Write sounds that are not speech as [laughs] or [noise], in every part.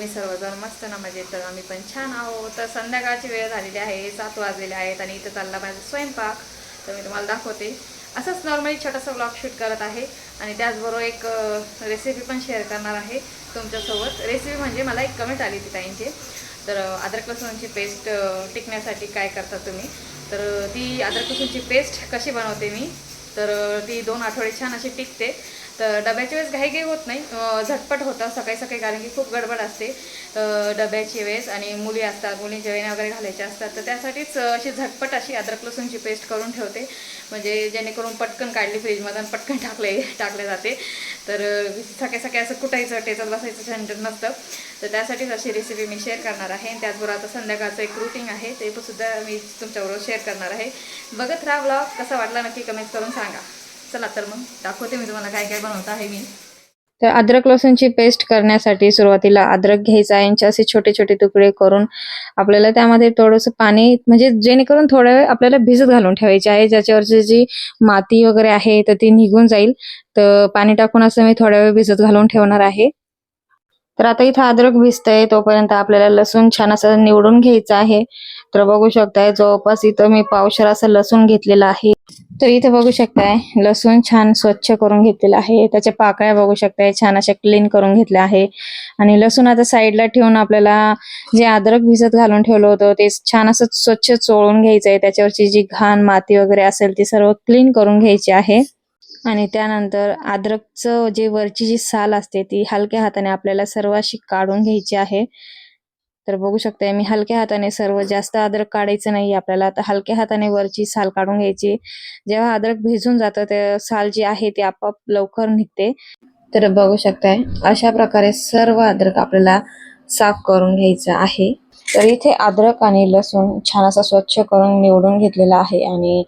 तुम्ही सर्वजण मस्त ना मजेत तर आम्ही पण छान आहोत. तर संध्याकाळची वेळ झालेली आहे सात वाजलेले आहेत आणि इथं चालला माझा स्वयंपाक. तर मी तुम्हाला दाखवते. असंच नॉर्मली छोटासा ब्लॉग शूट करत आहे आणि त्याचबरोबर एक रेसिपी पण शेअर करणार आहे तुमच्यासोबत. रेसिपी म्हणजे मला एक कमेंट आली ती ताईंची. तर अद्रक लसूणची पेस्ट टिकण्यासाठी काय करता तुम्ही? तर ती अद्रक लसूणची पेस्ट कशी बनवते मी? तर ती दोन आठवडे छान अशी टिकते. तर डब्याच्या वेळेस घाईघाई होत नाही. झटपट होतं सकाळी सकाळी कारण की खूप गडबड असते. डब्याची वेळेस आणि मुली असतात मुलींच्या वेण्या वगैरे घालायच्या असतात तर त्यासाठीच अशी झटपट अशी अद्रक लसूणची पेस्ट करून ठेवते. म्हणजे जेणेकरून पटकन काढली फ्रीजमधून पटकन टाकले टाकले जाते. तर सकाळी सकाळी असं कुटायचं टेचत बसायचं झंझट नसतं. तर त्यासाठीच अशी रेसिपी मी शेअर करणार आहे. आणि त्याचबरोबर आता संध्याकाळचं एक रुटीन आहे ते पण सुद्धा मी तुमच्याबरोबर शेअर करणार आहे. बघत राहा ब्लॉग कसा वाटला नक्की कमेंट करून सांगा. चला तर मग दाखवते मी तुम्हाला काय काय बनवत आहे मी. तर अद्रक लसूणची पेस्ट करण्यासाठी सुरुवातीला अद्रक घ्यायचा आहे. यांचे असे छोटे छोटे तुकडे करून आपल्याला त्यामध्ये थोडंसं पाणी म्हणजे जेणेकरून थोडा वेळ आपल्याला भिजत घालून ठेवायचे आहे. ज्याच्यावरची जी माती वगैरे आहे तर ती निघून जाईल. तर पाणी टाकून असं मी थोडा वेळ भिजत घालून ठेवणार आहे. तर आता इथं अद्रक भिजतंय. तोपर्यंत आपल्याला लसूण छान असं निवडून घ्यायचं आहे. तर बघू शकताय जवळपास इथं मी पावशर असं लसूण घेतलेलं आहे. तर इथे बघू शकताय लसूण छान स्वच्छ करून घेतलेला आहे. त्याच्या पाकळ्या बघू शकताय छान अशा क्लीन करून घेतल्या आहे. आणि लसूण आता साईडला ठेवून आपल्याला जे अद्रक भिजत घालून ठेवलं होतं ते छान असं स्वच्छ चोळून घ्यायचंय. त्याच्यावरची जी घाण माती वगैरे असेल ती सर्व क्लीन करून घ्यायची आहे. आणि त्यानंतर अद्रकचं जे वरची जी साल असते ती हलक्या हाताने आपल्याला सर्व अशी काढून घ्यायची आहे. तर बघू शकताय मी हलक्या हाताने सर्व जास्त अद्रक काढायचं नाही. आपल्याला तर हलक्या हाताने वरची साल काढून घ्यायची. जेव्हा अद्रक भिजून जातं ते साल जी आहे ती आपोआप लवकर निघते. तर बघू शकताय अशा प्रकारे सर्व अद्रक आपल्याला साफ करून घ्यायचं आहे. तर इथे अद्रक आणि लसूण छान असा स्वच्छ करून निवडून घेतलेला आहे आणि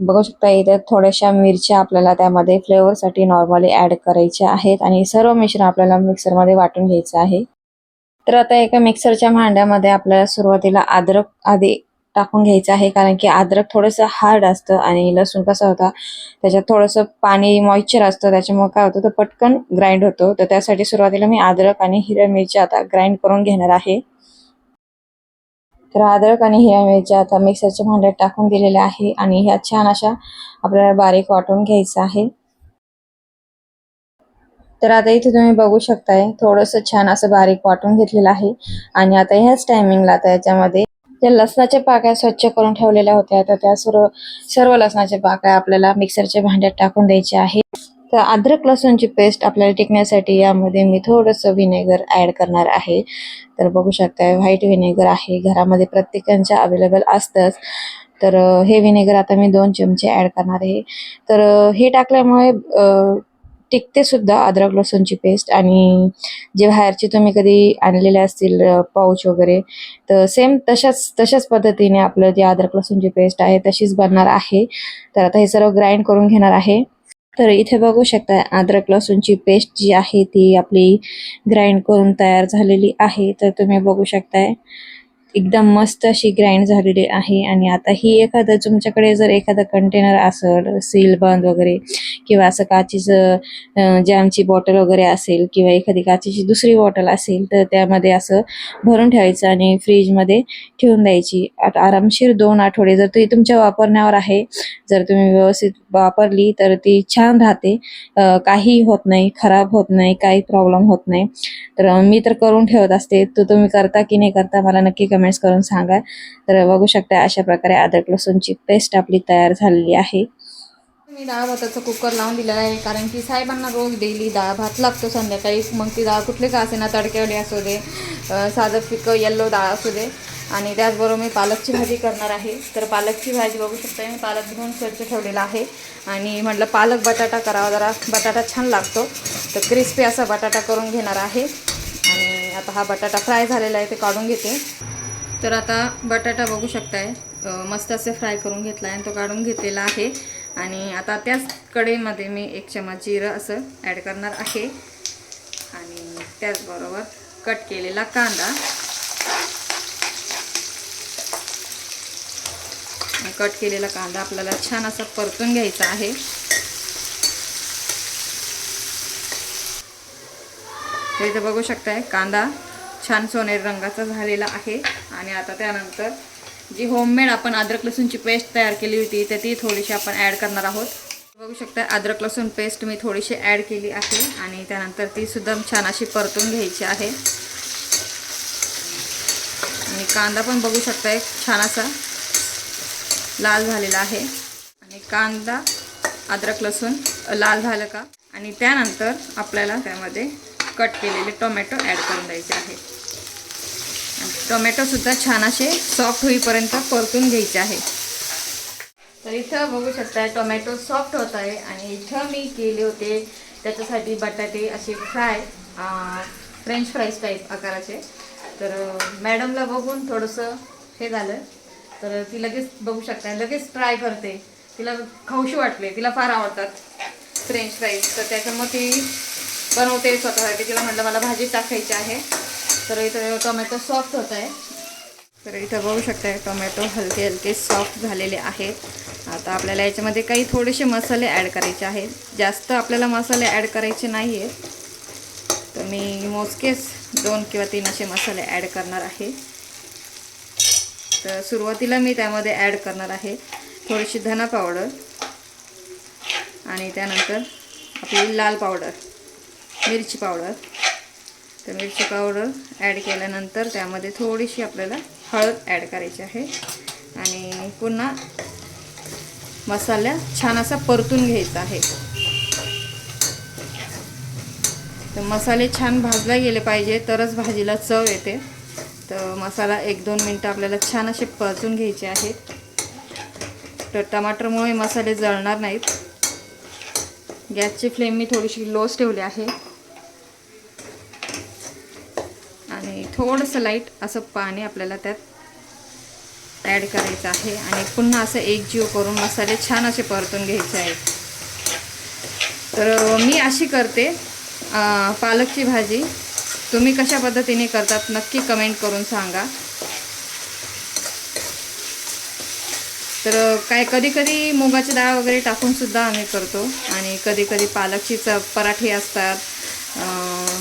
बघू शकता इथे थोड्याशा मिरच्या आपल्याला त्यामध्ये फ्लेवरसाठी नॉर्मली ऍड करायच्या आहेत आणि सर्व मिश्रण आपल्याला मिक्सरमध्ये वाटून घ्यायचं आहे. तर आता एका मिक्सरच्या भांड्यामध्ये आपल्याला सुरुवातीला अद्रक आधी टाकून घ्यायचं आहे कारण की अद्रक थोडंसं हार्ड असतं आणि लसूण कसा होता त्याच्यात थोडंसं पाणी मॉइश्चर असतं त्याच्यामुळे काय होतं तर पटकन ग्राइंड होतो. तर त्यासाठी सुरुवातीला मी अद्रक आणि हिरव्या मिरच्या आता ग्राइंड करून घेणार आहे. तर अद्रक आणि हिरव्या मिरच्या आता मिक्सरच्या भांड्यात टाकून दिलेल्या आहे आणि ह्या छान अशा आपल्याला बारीक वाटून घ्यायचं आहे. तर आता इथे तुम्ही बघू शकताय थोडंसं छान असं बारीक वाटून घेतलेलं आहे. आणि आता ह्याच टायमिंगला आता याच्यामध्ये त्या लसणाच्या पाकळ्या स्वच्छ करून ठेवलेल्या होत्या. तर त्या सर्व सर्व लसणाच्या पाकळ्या आपल्याला मिक्सरच्या भांड्यात टाकून द्यायच्या आहेत तर अद्रक लसूणची पेस्ट आपल्याला टिकण्यासाठी यामध्ये मी थोडंसं व्हिनेगर ऍड करणार आहे. तर बघू शकताय व्हाईट व्हिनेगर आहे. घरामध्ये प्रत्येकांच्या अवेलेबल असतंच. तर हे व्हिनेगर आता मी दोन चमचे ऍड करणार आहे. तर हे टाकल्यामुळे टिकते सुद्धा अद्रक लसूणची पेस्ट आणि जे बाहेरचे तुम्ही कधी आणलेले असतील पाऊच वगैरे तर सेम तशाच तशाच पद्धतीने आपलं जे अद्रक लसूणची पेस्ट आहे तशीच बनणार आहे. तर आता हे सर्व ग्राइंड करून घेणार आहे. तर इथे बघू शकता अद्रक लसूणची पेस्ट जी आहे ती आपली ग्राइंड करून तयार झालेली आहे. तर तुम्ही बघू शकताय. एकदम मस्त अशी ग्राइंड झालेली आहे. आणि आता ही एखादं तुमच्याकडे जर एखादं कंटेनर असेल सील बंद वगैरे किंवा असं काचीचं जॅमची बॉटल वगैरे असेल किंवा एखादी काचेची दुसरी बॉटल असेल तर त्यामध्ये असं भरून ठेवायचं आणि फ्रीजमध्ये ठेवून द्यायची. आरामशीर दोन आठवडे जर ती तुमच्या वापरण्यावर आहे जर तुम्ही व्यवस्थित वापरली तर ती छान राहते. काही होत नाही खराब होत नाही काही प्रॉब्लेम होत नाही. तर मी तर करून ठेवत असते. तर तुम्ही करता की नाही करता मला नक्की कमेंट्स करून सांगा तर बघू शकता अशा प्रकारे अद्रक लसूणची पेस्ट आपली तयार झालेली आहे. मी डाळ भाताचा कुकर लावून दिलेला आहे कारण की साहेबांना रोज डेली डाळ भात लागतो संध्याकाळी. मग ती डाळ कुठली का असे ना तडक्यावली असू दे साधं फिकं येल्लो डाळ असू दे. आणि त्याचबरोबर मी पालकची भाजी करणार आहे. तर पालकची भाजी बघू शकता मी पालक धुवून स्वच्छ ठेवलेला आहे. आणि म्हटलं पालक बटाटा करावा जरा बटाटा छान लागतो. तर क्रिस्पी असा बटाटा करून घेणार आहे. आणि आता हा बटाटा फ्राय झालेला आहे ते काढून घेते. तर आता बटाटा बघू शकताय. मस्त असे फ्राय करून घेतला आहे आणि तो काढून घेतलेला आहे. आणि आता त्याच कडेमध्ये मी एक चमच जिरं असं ॲड करणार आहे. आणि त्याचबरोबर कट केलेला कांदा. कट केलेला कांदा आपल्याला छान असा परतून घ्यायचा आहे. तर इथं बघू शकताय कांदा छान सोनेरी रंगाचा झालेला आहे. आणि आता त्यानंतर जी होममेड आपण अद्रक लसूणची पेस्ट तयार केली होती तर ती थोडीशी आपण ॲड करणार आहोत. बघू शकता अद्रक लसूण पेस्ट मी थोडीशी ॲड केली आहे. आणि त्यानंतर ती सुद्धा छान अशी परतून घ्यायची आहे. आणि कांदा पण बघू शकता एक छान असा लाल झालेला आहे. आणि कांदा अद्रक लसूण लाल झालं का? आणि त्यानंतर आपल्याला त्यामध्ये कट केलेले टोमॅटो ॲड करून द्यायचे आहे. टोमॅटोसुद्धा छान असे सॉफ्ट होईपर्यंत परतून घ्यायचे आहे. तर इथं बघू शकता टोमॅटो सॉफ्ट होत आहे आणि इथं मी केले होते त्याच्यासाठी बटाटे असे फ्राय फ्रेंच फ्राईज टाईप आकाराचे. तर मॅडमला बघून थोडंसं हे झालं. तर ती लगेच बघू शकता लगेच ट्राय करते. तिला खाऊशी वाटले तिला फार आवडतात फ्रेंच फ्राईज तर त्याच्यामुळे ती बनवते स्वतःसाठी. तिला म्हटलं मला भाजी टाकायची आहे. तर इथं टोमॅटो सॉफ्ट होत आहे. तर इथं बघू शकता टोमॅटो हलके हलके सॉफ्ट झालेले आहेत. आता आपल्याला याच्यामध्ये काही थोडेसे मसाले ॲड करायचे आहेत. जास्त आपल्याला मसाले ॲड करायचे नाही आहेत तर मी मोजकेच दोन किंवा तीन असे मसाले ॲड करणार आहे. तर सुरुवातीला मी त्यामध्ये ॲड करणार आहे थोडीशी धना पावडर आणि त्यानंतर आपली लाल पावडर मिरची पावडर तर मिरची पावडर ॲड केल्यानंतर त्यामध्ये थोडीशी आपल्याला हळद ॲड करायची आहे. आणि पुन्हा मसाला छान असा परतून घ्यायचा आहे. तर मसाले छान भाजले गेले पाहिजे तरच भाजीला चव येते. तर मसाला एक दोन मिनटं आपल्याला छान असे परतून घ्यायचे आहेत. तर टमाटरमुळे मसाले जळणार नाहीत. गॅसची फ्लेम मी थोडीशी लोच ठेवली आहे आणि थोडंसं लाइट असं पाणी आपल्याला त्यात ॲड करायचं आहे. आणि पुन्हा असं एकजीव करून मसाले छान असे परतून घ्यायचे आहेत. तर मी अशी करते. पालकची भाजी तुम्ही कशा पद्धतीने करतात नक्की कमेंट करून सांगा. तर काय कधी कधी मुगाची डाळ वगैरे टाकूनसुद्धा आम्ही करतो. आणि कधी कधी पालकची च पराठे असतात.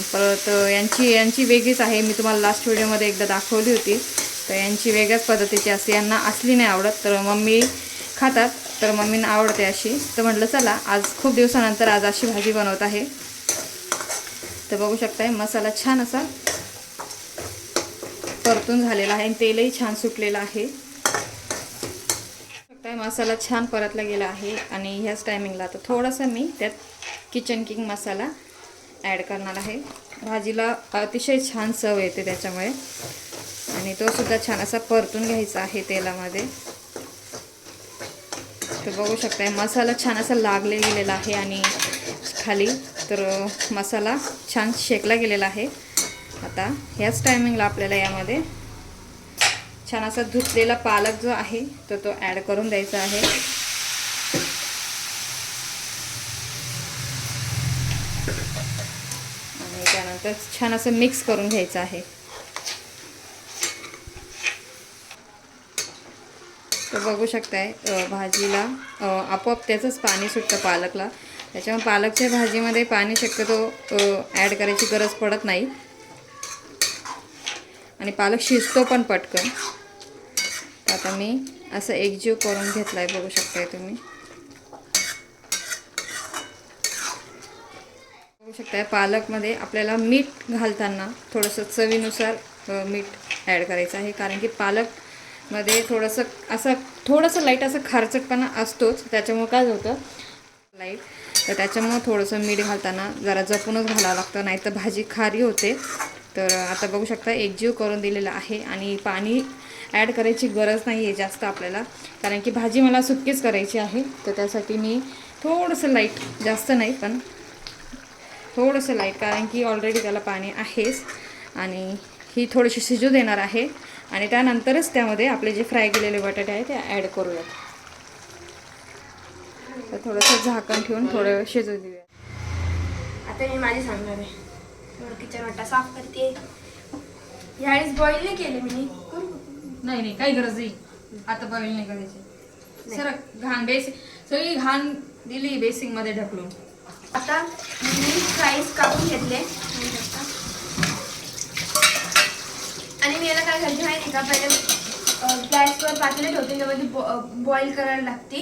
परत यांची यांची वेगळीच आहे. मी तुम्हाला लास्ट व्हिडिओमध्ये एकदा दाखवली होती. तर यांची वेगळ्याच पद्धतीची असते यांना असली नाही आवडत तर मम्मी खातात तर मम्मींना आवडते अशी. तर म्हटलं चला आज खूप दिवसानंतर आज अशी भाजी बनवत आहे. तर बघू शकताय मसाला छान असा परतून झालेला आहे आणि तेलही छान सुटलेलं आहे. मसाला छान परतला गेला आहे. आणि ह्याच टायमिंगला आता थोडासा मी त्यात किचन किंग मसाला ॲड करणार आहे. भाजीला अतिशय छान चव येते त्याच्यामुळे. आणि तो सुद्धा छान असा परतून घ्यायचा आहे तेलामध्ये. तर बघू शकताय मसाला छान असा लागले गेलेला आहे आणि खाली तर मसाला छान शेकला गेलेला आहे. आता ह्याच टायमिंगला आपल्याला यामध्ये छान असा धुतलेला पालक जो आहे तो तो ॲड करून द्यायचा आहे. तर छान असं मिक्स करून घ्यायचं आहे. तर बघू शकताय भाजीला आपोआप त्याचंच पाणी सुटतं पालकला. त्याच्यामुळे पालकच्या भाजीमध्ये पाणी शक्यतो ॲड करायची गरज पडत नाही. आणि पालक शिजतो पण पटकन. आता मी असं एकजीव करून घेतला आहे बघू शकताय तुम्ही. बघू शकताय पालकमध्ये आपल्याला मीठ घालताना थोडंसं चवीनुसार मीठ ॲड करायचं आहे. कारण की पालकमध्ये थोडंसं असं थोडंसं लाइट असं खारचटपणा असतोच. त्याच्यामुळं काय होतं? लाइट तर त्याच्यामुळं थोडंसं मीठ घालताना जरा जपूनच घालावं लागतं. नाही तर भाजी खारी होते. तर आता बघू शकता एकजीव करून दिलेलं आहे आणि पाणी ॲड करायची गरज नाही आहे जास्त आपल्याला. कारण की भाजी मला सुटकीच करायची आहे. तर त्यासाठी मी थोडंसं लाइट जास्त नाही पण थोडंसं लाइट कारण की ऑलरेडी त्याला पाणी आहेच. आणि ही थोडीशी शिजू देणार आहे. आणि त्यानंतरच त्यामध्ये आपले जे फ्राय केलेले बटाटे आहेत ते ॲड करूयात. तर थोडंसं झाकण ठेवून थोडं शिजू देऊया आता मी माझी सांगणार आहे. किचन वाटा साफ करते यावेळेस बॉईल नाही केले मी? नाही नाही काही गरज नाही. आता बॉईल नाही करायची. सर घाण बेसिक सगळी घाण दिली बेसिंगमध्ये ढकलून. आता फ्राईज कापून घेतले. शकता. मी याला काय घालते माहिती का? पहिले गॅसवर पातेलं ठेवते त्यामध्ये बॉईल करायला लागते.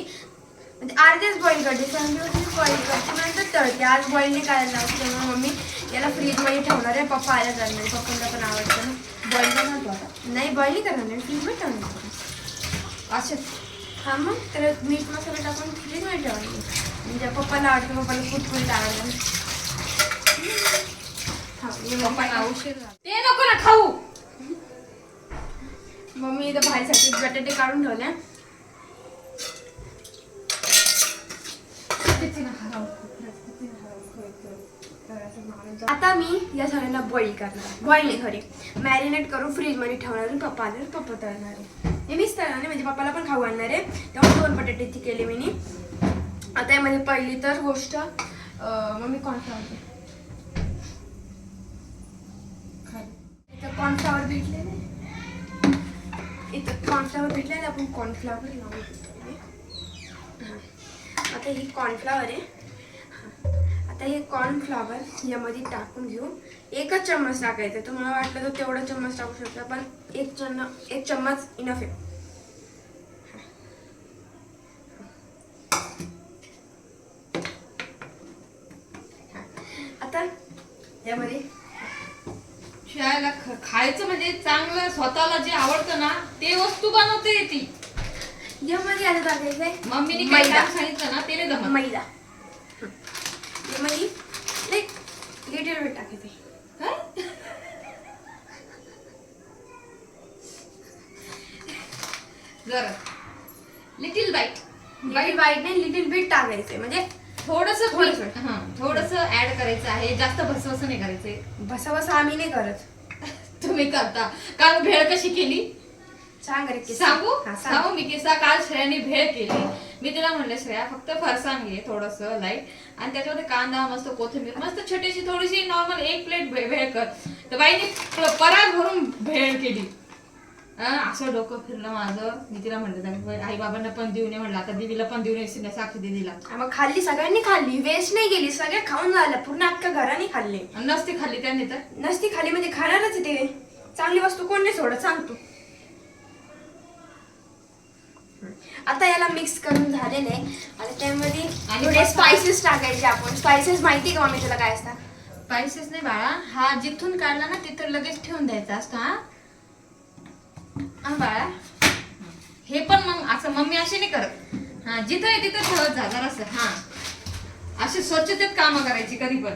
म्हणजे अर्धेच बॉईल करते संध्यावरती बॉईल करते नंतर तळते. आज बॉईल नाही करायला लागते त्यामुळे मम्मी याला फ्रीजमध्ये ठेवणार आहे. पप्पा आयला जाणार आहे. पप्पांना पण आवडतं ना. बॉईल करणार तू आता? नाही बॉईल नाही करणार आहे फ्रीजमध्ये ठेवणार आहे. असे हा मग? तर मीठ मसाला टाकून फ्रीजमध्ये ठेवायचे. म्हणजे पप्पाला आवडतं पप्पाला कुठकुठीत आवडतं हा म्हणजे पप्पांना मम्मी- उशीर झाला. ते नको ना खाऊ. मम्मी इथं भाजीसाठी बटाटे काढून ठेवल्या आता मी या सगळ्यांना बॉईल करणार. बॉईल नाही खरी. मॅरिनेट करून फ्रीजमध्ये ठेवणार आणि पप्पा आले पप्पा तळणार आहे. हे मीच तळणार आहे म्हणजे पप्पाला पण खाऊ आणणार आहे. तेव्हा दोन बटाटे ती केले मी आता यामध्ये पहिली तर गोष्ट मम्मी कॉर्नफ्लॉवर दे. इथं कॉर्नफ्लॉवर भेटले इथं कॉर्नफ्लॉवर भेटले आपण कॉर्नफ्लॉवर लावून घेतो हां आता ही कॉर्नफ्लॉवर आहे. हां. आता हे कॉर्नफ्लॉवर यामध्ये टाकून घेऊ एकच चम्मच टाकायचं. तुम्हाला वाटलं तर तेवढा चम्मच टाकू शकता पण एक चम्मच एक चम्मच इनफ आहे हां. आता यामध्ये ख- खायचं म्हणजे चांगलं स्वतःला जे आवडतं ना ते वस्तू बनवते ती. यामध्ये आता टाकायचं आहे मम्मीने मैदा. काम सांगितलं ना ते नाही जमत मैदा. यामध्ये लाईक लिटिल वेट टाकायचं आहे काय? जरा. लिटिल बाईट लिटिल वाईट नाही लिटिल बीट टाकायचंय. म्हणजे थोडस थोडंसं. हा थोडस ऍड करायचं आहे जास्त भसवस नाही करायचंय. बसा आम्ही नाही करत. [laughs] तुम्ही करता. काल भेळ कशी केली? सांग रे किस्सा. सांगू? हा, सांग. सांगू मी किस्सा. काल श्रेयाने भेळ केली. मी तिला म्हणलं श्रेया फक्त फरसाण घे थोडस लाइट आणि त्याच्यामध्ये कांदा मस्त कोथिंबीर मस्त छोटीशी थोडीशी नॉर्मल एक प्लेट भेळ कर. तर बाईने प- परात भरून भेळ केली. असं डोकं फिरलं माझं. मी तिला म्हणलं आई बाबांना पण देऊन ये म्हणलं. आता दिदीला पण देऊन ये साक्षी दिदीला. मग खाल्ली सगळ्यांनी खाल्ली. वेस्ट नाही गेली सगळे खाऊन झालं पूर्ण अख्ख्या घराने खाल्ले. नसती खाल्ली त्यांनी तर? नसती खाली म्हणजे खाणारच ते. चांगली वस्तू कोण नाही सोडत सांगतो आता याला मिक्स करून झालेलं आहे. आणि त्यामध्ये आणि थोडे. स्पायसेस टाकायचे आपण. स्पायसेस माहिती का मम्मी तुला काय असतात? स्पायसेस नाही बाळा. हा जिथून काढला ना तिथं लगेच ठेवून द्यायचा असतो हा. हा बाळा. हे पण मग असं मम्मी अशी नाही करत. हा जिथं आहे तिथं ठेवत जा असं हा. अशी स्वच्छतेत कामं करायची कधी पण.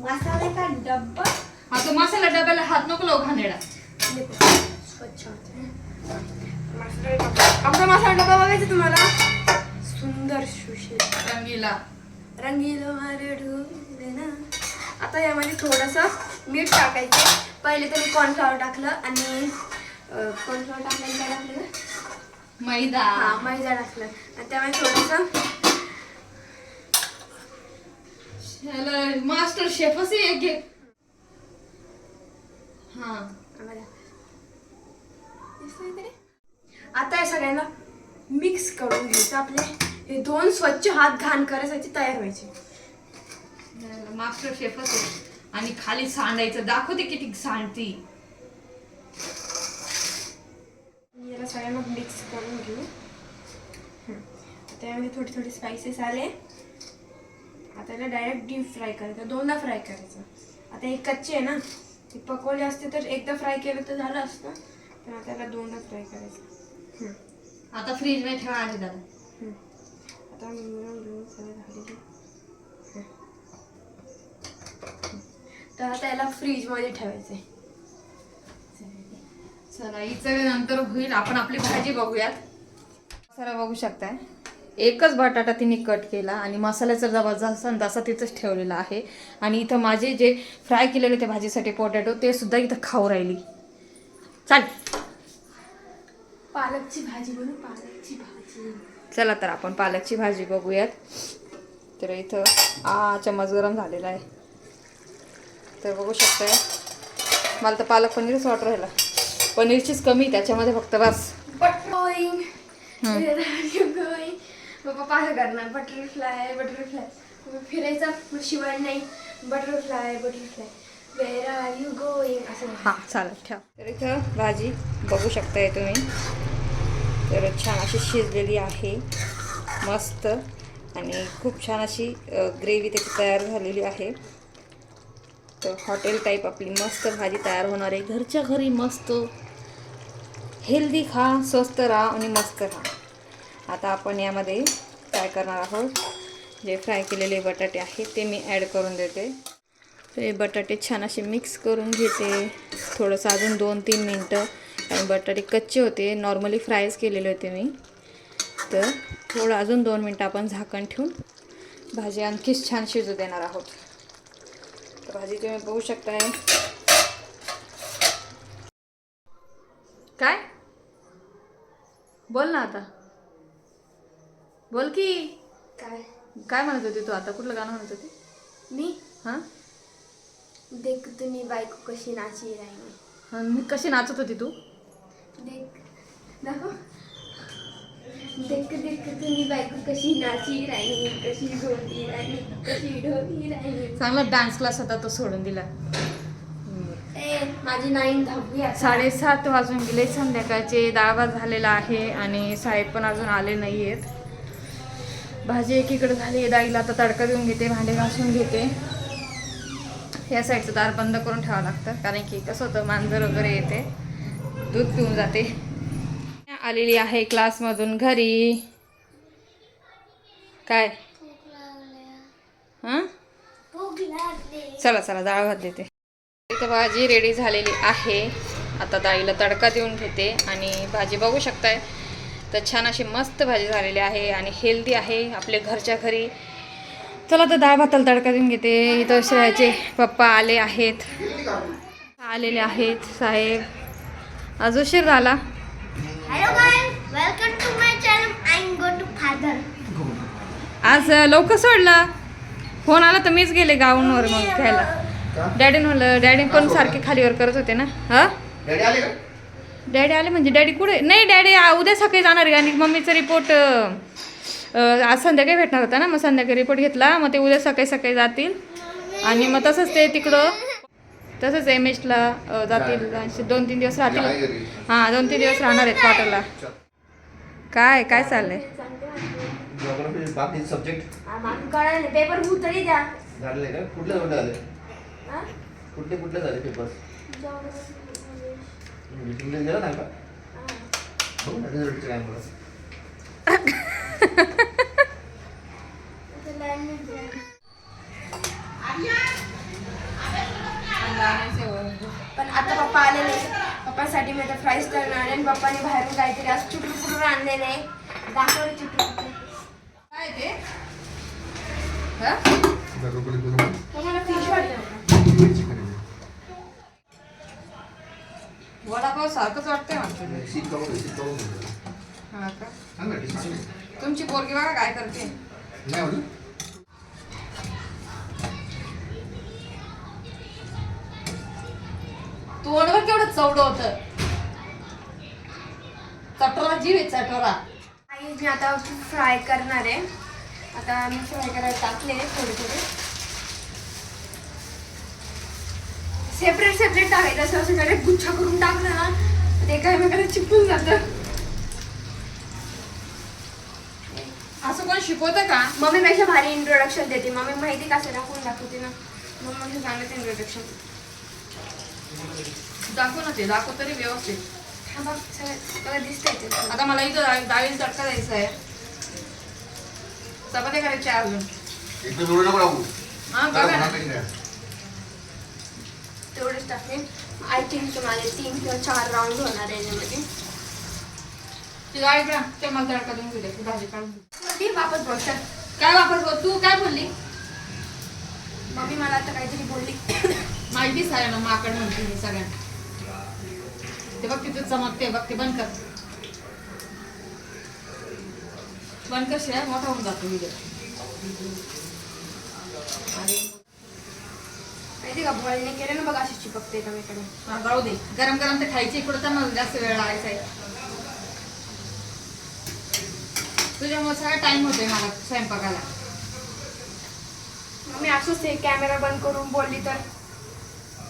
मसाला का डब्बा? हा तो मसाला डब्याला हात नको लावू घाणेडा स्वच्छ मसाला डब्बा. आमचा मसाला डब्बा बघायचा तुम्हाला? सुंदर सुशील. रंगीला. रंगीलो मारे ना. आता यामध्ये थोडंसं मीठ टाकायचं. पहिले तर मी कॉर्नफ्लॉवर टाकलं आणि कॉर्नफ्लॉवर टाकलं आणि काय टाकलं मैदा. हा मैदा टाकलं. आणि त्यामध्ये थोडंसं मास्टर शेफच एक घे. हा? आता या सगळ्यांना मिक्स करून घ्यायचं आपले. हे दोन स्वच्छ हात घाण करायसाठी तयार व्हायचे. मास्टर शेफच आणि खाली सांडायचं. दाखवते किती सांडती याला सगळ्यांना मिक्स करून घेऊ हं. आता यामध्ये थोडे थोडे स्पायसेस आले आता याला डायरेक्ट डीप फ्राय करायचं दोनदा फ्राय करायचं आता हे कच्चे आहे ना ते पकवले असते तर एकदा फ्राय केलं तर झालं असतं पण आता याला दोनदा फ्राय करायचं. आता फ्रीजमध्ये ठेवा आधी दादा हं. आता मिळून घेऊन सगळे झालेले. तर आता याला फ्रीजमध्ये ठेवायचं आहे चला हिचं नंतर होईल. आपण आपली भाजी बघूयात. मसाला बघू शकताय. एकच बटाटा तिने कट केला आणि मसाल्याचा न तसा तिथंच ठेवलेला आहे. आणि इथं माझे जे फ्राय केलेले ते भाजीसाठी पोटॅटो ते सुद्धा इथं खाऊ राहिली. चाल पालकची भाजी बनवू पालकची भाजी. चला तर आपण पालकची भाजी बघूयात. तर इथं आ चम्मच गरम झालेला आहे. तर बघू शकताय. मला तर पालक पनीरच वाटू राहिला. पनीरचीच कमी त्याच्यामध्ये फक्त बस. पप्पा असं करणार बटरफ्लाय बटरफ्लाय फिरायचा शिवाय नाही. Butterfly butterfly where are you going असं हां चालेल ठेव. तर इथं भाजी बघू शकताय तुम्ही. तर छान अशी शिजलेली आहे. मस्त. आणि खूप छान अशी ग्रेव्ही त्याची तयार झालेली आहे. तर हॉटेल टाईप आपली मस्त भाजी तयार होणार आहे. घरच्या घरी मस्त हेल्दी खा स्वस्त राहा आणि मस्त राहा. आता आपण यामध्ये काय करणार आहोत? जे फ्राय केलेले बटाटे आहेत ते मी ॲड करून देते. तर हे बटाटे छान असे मिक्स करून घेते. थोडंसं अजून दोन तीन मिनटं. कारण बटाटे कच्चे होते. नॉर्मली फ्रायच केलेले होते मी. तर थोडं अजून दोन मिनटं आपण झाकण ठेवून भाजी आणखीच छान शिजू देणार आहोत. तर भाजी तुम्ही बघू शकताय. काय? बोल ना आता. बोल की. काय? काय म्हणत होती तू आता? कुठलं गाणं म्हणत होती? मी? हां? देख तुम्ही बायको कशी नाची राहिली हां मी कशी नाचत होती तू? देख. दाखव. देख देख तुम्ही बायको कशी नाची राहिली कशी ढोली राहिली कशी ढोली राहिली चांगला डान्स क्लास होता तो सोडून दिला. माझी नाईन दहावी साडेसात वाजून गेले संध्याकाळचे भात झालेला आहे आणि साहेब पण अजून आले नाही आहेत भाजी एकीकडे झाली डाळीला आता तडका देऊन घेते भांडे घासून घेते. या साईडचं दार बंद करून ठेवावं लागतं कारण की कसं होतं मांजर वगैरे येते. दूध पिऊन जाते. आलेली आहे क्लासमधून घरी. काय? हां? चला चला डाळ भात देते इथं भाजी रेडी झालेली आहे. आता डाळीला तडका देऊन घेते आणि भाजी बघू शकताय. तर छान अशी मस्त भाजी झालेली आहे आणि हेल्दी आहे आपल्या घरच्या घरी. चला तर डाळ भाताला तडका देऊन घेते. इथं श्रेयाचे पप्पा आले आहेत. आलेले आहेत साहेब. आज उशीर झाला. Hello guys welcome to my channel I am go to father आज लवकर सोडलं. फोन आला तर मीच गेले गाऊनवर मग घ्यायला. डॅडी म्हणलं डॅडी पण सारखे खालीवर करत होते ना. हा? डॅडी आले का? डॅडी आले म्हणजे डॅडी कुठे? नाही डॅडी आ- उद्या सकाळी जाणार आहे आणि मम्मीचा रिपोर्ट आज संध्याकाळी भेटणार होता ना. मग संध्याकाळी रिपोर्ट घेतला. मग ते उद्या सकाळी सकाळी जातील. आणि मग तसंच ते तिकडं तसंच एम एचला जातील. दोन तीन दिवस राहतील. हां दोन तीन दिवस राहणार आहेत क्वार्टरला काय काय चाललंय? पेपर तरी द्या झाले का? कुठले कुठले झाले हा? कुठले कुठले झाले पेपर्स इंग्लिश गेला नाही का? बघू ना रिझल्टचं काय मला पण आता पप्पा आलेले. पप्पासाठी मी आता फ्राईज करणार आणि पप्पाने बाहेरून काहीतरी असं चुटूर आणलेलं आहे. दाखवलं चुटूर काय ते? हा? मला फिश वाटतं? वडापाव सारखंच वाटतंय. हा का. तुमची पोरगी बघा काय करते? तोंडवर केवढं चवडं होतं. चटोरा जीव आहे चटोरा. आई मी आता फ्राय करणार आहे. आता मी फ्राय करायला टाकले थोडे थोडे. सेपरेट सेपरेट टाकायचं असं असं डायरेक्ट गुच्छा करून टाकलं ना ते काय मग चिपून जातं. असं कोण शिकवतं का? मम्मीपेक्षा भारी इंट्रोडक्शन देते. मम्मी माहिती कसं दाखवून दाखवते ना? मम्मी सांगते इंट्रोडक्शन दाखव ना ते दाखव तरी व्यवस्थित. हा बघ सगळं बघा दिसतंय ते. आता मला इथं डाळी- डाळीला तडका द्यायचा आहे. चपात्या करायच्या आहे अजून. हा बघा. तेवढेच टाकले आय थिंक माझे तीन किंवा चार राऊंड होणार आहे याच्यामध्ये. ती डाळी का ते मला तडका देऊन गेले भाजी काढून. ती वापस बोलतात काय वापर तू काय बोलली? मम्मी मला आता काहीतरी बोलली. माहितीच आहे ना माकड म्हणते मी सगळ्यांना. ते बघ तिथे चमकते बघ ते बंद कर. बंद कर शिवाय मोठा होऊन जातो व्हिडिओ आणि माहिती का? बॉईलने केलं ना बघा अशी चिपकते एकामेकडे हा, दे. गरम गरम ते खायची इकडं तर मला जास्त वेळ लागायचा आहे. तुझ्यामुळे सगळा टाइम होतोय मला स्वयंपाकाला. मम्मी असंच ते कॅमेरा बंद करून बोलली तर?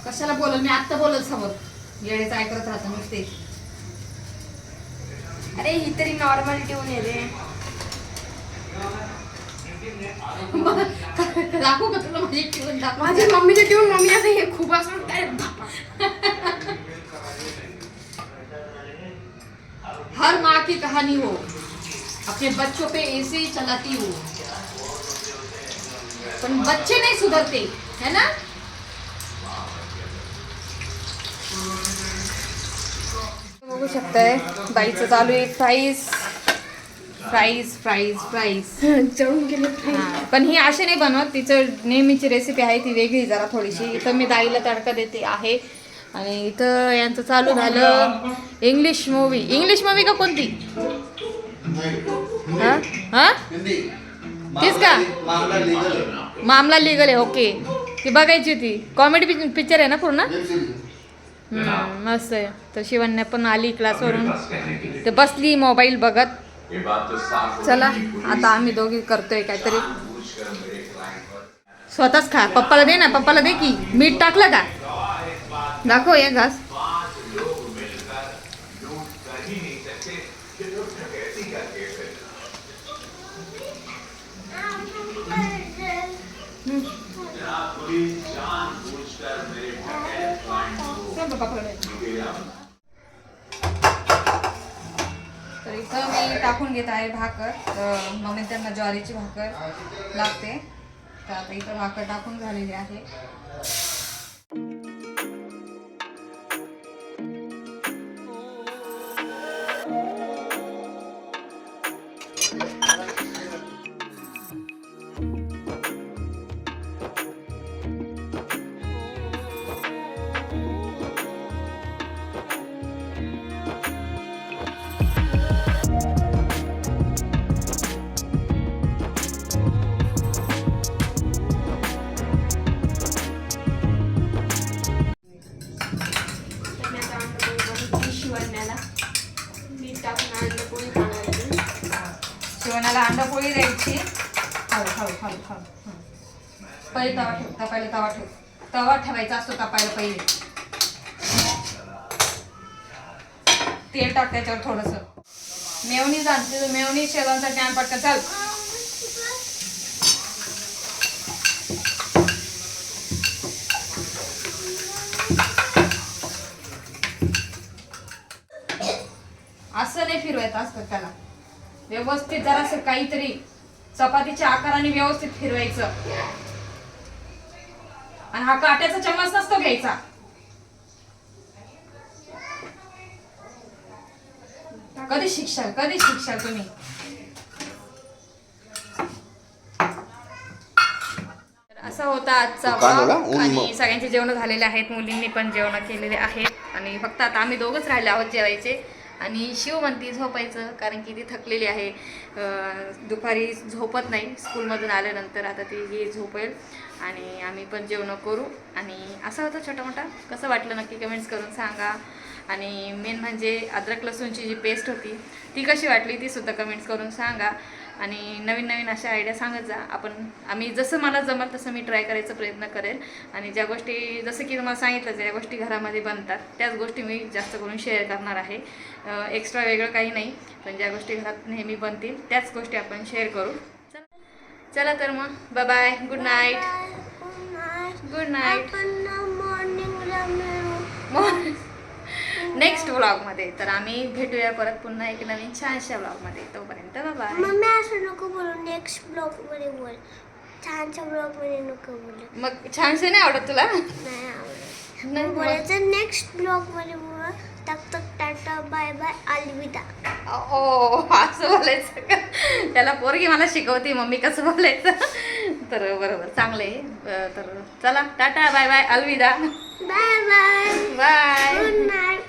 कशाला बोलल मी आत्ता बोलल समोर. येडेच ऐकत राहतो नुसते. अरे ही तरी नॉर्मल ट्यून आहे रे. दाखवू का तुला माझी ट्यून दाखव माझी मम्मीची ट्यून मम्मी आता हे खूप असं हर माँ की कहानी हो अपने बच्चों पे ऐसे ही चलाती हो। पण बच्चे नहीं सुधरते है ना? बघू शकताय बाईचं चालू आहे प्राईस प्राईस प्राईस प्राईस जळून गेले हा, पण ही अशी नाही बनवत. तिचं नेहमीची रेसिपी आहे ती वेगळी जरा थोडीशी. इथं मी दाईला तडका देते आहे. आणि इथं यांचं चालू झालं इंग्लिश मूवी इंग्लिश मूवी का कोणती? हा? हा? हिंदी. तीच का? मामला लिगल. आहे. मामला लिगल आहे ओके. ती बघायची होती. कॉमेडी पिक्चर आहे ना पूर्ण? मस्त आहे. तर शिवन्या पण आली क्लासवरून ते बसली मोबाईल बघत. चला आता आम्ही दोघी करतोय काहीतरी. स्वतःच खा. पप्पाला दे ना पप्पाला दे की. मीठ टाकलं का? दाखव एक घास. तर इथं मी टाकून घेत आहे भाकर. तर मम्मी त्यांना ज्वारीची भाकर लागते. तर आता इथं भाकर टाकून झालेली आहे. मीठ अंडपोळी शिवणाला द्यायची. खाऊ खाऊ खाऊ खाऊ. पहिले तवा ठेव तपायला तवा ठेव. तवा ठेवायचा असतो तपायला पहिले. तेल टाक त्याच्यावर थोडस. मेवणी जाणते मेवणी शेजांचा ज्ञान पटकन. चाल. असतं त्याला. व्यवस्थित जरासं काहीतरी चपातीच्या आकाराने व्यवस्थित फिरवायचं. आणि हा काट्याचा चम्मच नसतो घ्यायचा. कधी शिक्षाल कधी शिक्षाल तुम्ही? असा होता आजचा आणि. सगळ्यांचे जेवण झालेले आहेत. मुलींनी पण जेवण केलेले आहेत. आणि फक्त आता आम्ही दोघंच राहिले आहोत जेवायचे. आणि शिव म्हणती झोपायचं कारण की ती थकलेली आहे. दुपारी झोपत नाही स्कूलमधून आल्यानंतर आता ती ही झोपेल. आणि आम्ही पण जेवण करू. आणि असा होता छोटा मोठा कसं वाटलं नक्की कमेंट्स करून सांगा. आणि मेन म्हणजे अद्रक लसूणची जी पेस्ट होती ती कशी वाटली ती सुद्धा कमेंट्स करून सांगा. आणि नवीन नवीन अशा आयडिया सांगत जा. आपण आम्ही जसं मला जमल तसं मी ट्राय करायचा प्रयत्न करेल. आणि ज्या गोष्टी जसं की तुम्हाला सांगितलं ज्या गोष्टी घरामध्ये बनतात त्याच गोष्टी मी जास्त करून शेअर करणार आहे. एक्स्ट्रा वेगळं काही नाही पण ज्या गोष्टी घरात नेहमी बनतील त्याच गोष्टी आपण शेअर करू. चला- तर मग. Bye good night good night मॉर्निंगला मिळू. नेक्स्ट व्लॉगमध्ये. तर आम्ही भेटूया परत पुन्हा एक नवीन छानशा व्लॉगमध्ये. तोपर्यंत बाय मम्मी असं नको बोलू. नेक्स्ट ब्लॉगमध्ये बोल. छानच्या ब्लॉगमध्ये नको बोलू. मग छानसे नाही आवडत तुला? नाही आवडत. नाही बोल. बोलायचं नेक्स्ट ब्लॉगमध्ये बोल. तक तक टाटा बाय बाय अलविदा. ओ असं बोलायचं का? त्याला पोरगी मला शिकवते मम्मी कसं बोलायचं? तर बरोबर चांगलं आहे तर चला टाटा बाय बाय अलविदा. Bye bye bye good night